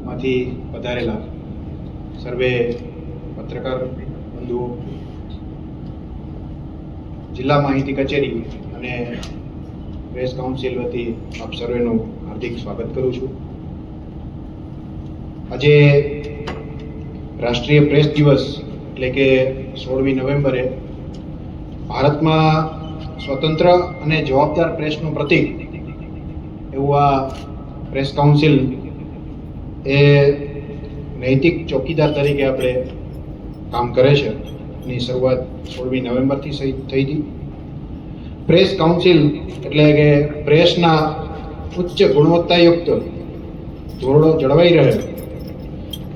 જિલ્લામાંથી પધારેલા સર્વે પત્રકાર બંધુઓ, જિલ્લા માહિતી કચેરી અને પ્રેસ કાઉન્સિલ વતી આપ સર્વેનું હાર્દિક સ્વાગત કરું છું. આજે રાષ્ટ્રીય પ્રેસ દિવસ એટલે કે સોળમી નવેમ્બરે ભારતમાં સ્વતંત્ર અને જવાબદાર પ્રેસનું પ્રતીક એવું આ પ્રેસ કાઉન્સિલ એ નૈતિક ચોકીદાર તરીકે આપણે કામ કરે છે. એની શરૂઆત સોળમી નવેમ્બરથી થઈ હતી. પ્રેસ કાઉન્સિલ એટલે કે પ્રેસના ઉચ્ચ ગુણવત્તાયુક્ત ધોરણો જળવાઈ રહે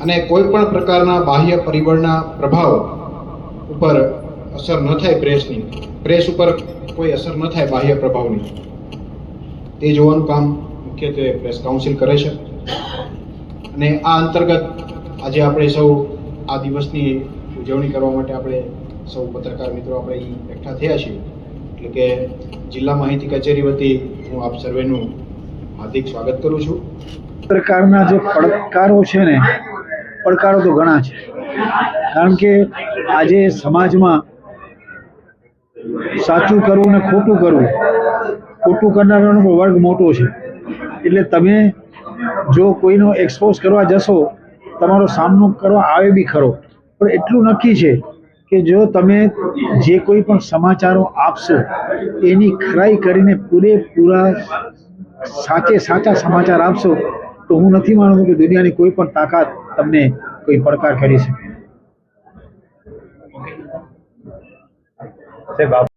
અને કોઈ પણ પ્રકારના બાહ્ય પરિબળના પ્રભાવ ઉપર અસર ન થાય પ્રેસની. પ્રેસ ઉપર કોઈ અસર ન થાય બાહ્ય પ્રભાવની. તે જોવાનું કામ મુખ્યત્વે પ્રેસ કાઉન્સિલ કરે છે. અને આ અંતર્ગત આજે આપણે સૌ આ દિવસની ઉજવણી કરવા માટે આપણે સૌ પત્રકાર મિત્રો આપણે અહીં એકઠા થયા છીએ. એટલે કે જિલ્લા માહિતી કચેરી વતી હું આપ સર્વેનું હાર્દિક સ્વાગત કરું છું. પ્રકારના જે પડકારો છે ને પડકારો તો ઘણા છે. કારણ કે આજે સમાજમાં સાચું કરવું ને ખોટું કરવું ખોટું કરનારાનો પણ વર્ગ મોટો છે. એટલે તમે જો કોઈનો એક્સપોઝ કરવા જશો, તમારો સામનો કરવા આવે બી ખરો. પણ એટલું નક્કી છે કે જો તમે જે કોઈ પણ સમાચારો આપશો, એની ખરાઈ કરીને પૂરેપૂરા સાચે સાચા સમાચાર આપશો, તો હું નથી માનતો કે દુનિયાની કોઈ પણ તાકાત તમને કોઈ પડકાર કરી શકે.